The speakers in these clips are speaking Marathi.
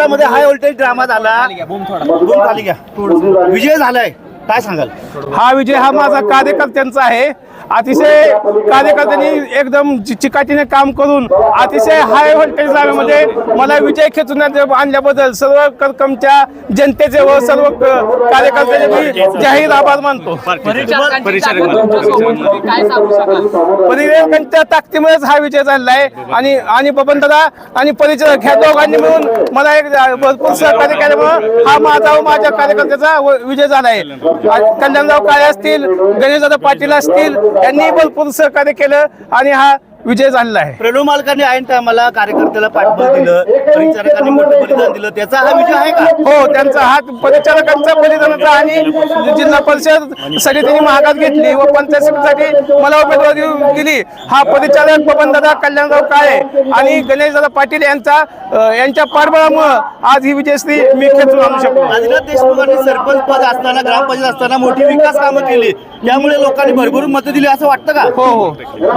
परिचरामध्ये हाय व्होल्टेज ड्रामा झाला. विजय झालाय. काय सांगाल? हा विजय हा माझा कार्यकर्त्यांचा आहे. अतिशय कार्यकर्त्यांनी एकदम चिकाटीने काम करून अतिशय हाय व्होल्टेज लावण्यामध्ये मला विजय खेचून आणल्याबद्दल सर्व करकमच्या जनतेचे व सर्व कार्यकर्त्यांचे मी जाहीर आभार मानतो. काय ताकदीमुळेच हा विजय झालेला आहे. आणि आणि बबनदादा आणि परिचय ह्या दोघांनी मिळून मला एक भरपूर सहकार्य केल्यामुळं हा माझा व माझ्या कार्यकर्त्याचा विजय झाला आहे. कल्याणराव काळे असतील गणेशदादा पाटील असतील यांनी भरपूर सहकार्य केलं आणि हा विजय झालेला आहे. प्रणव मालकांनी ऐन टायमाला कार्यकर्त्याला पाठबळ दिलं परिचारकांनी मोठं बलिदान दिलं. त्याचा हा विजय आहे का? हो त्यांचा हात परिचारकांचा बलिदानाचा आणि जिल्हा परिषदसाठी त्यांनी महागात घेतली व पंचायत समितीसाठी मला उमेदवारी दिली. हा परिचारक बबनदादा कल्याणराव काळे आणि गणेशदादा पाटील यांचा यांच्या पाठबळामुळं आज ही विजयश्री मी खेचून आणू शकलो. आदिनाथ देशमुखांनी सरपंच पद असताना ग्रामपंचायत असताना मोठी विकास कामं केली. त्यामुळे लोकांनी भरभरून मतं दिली असं वाटतं का? हो हो.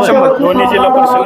शंभर दोन्ही जिल्हा परिषद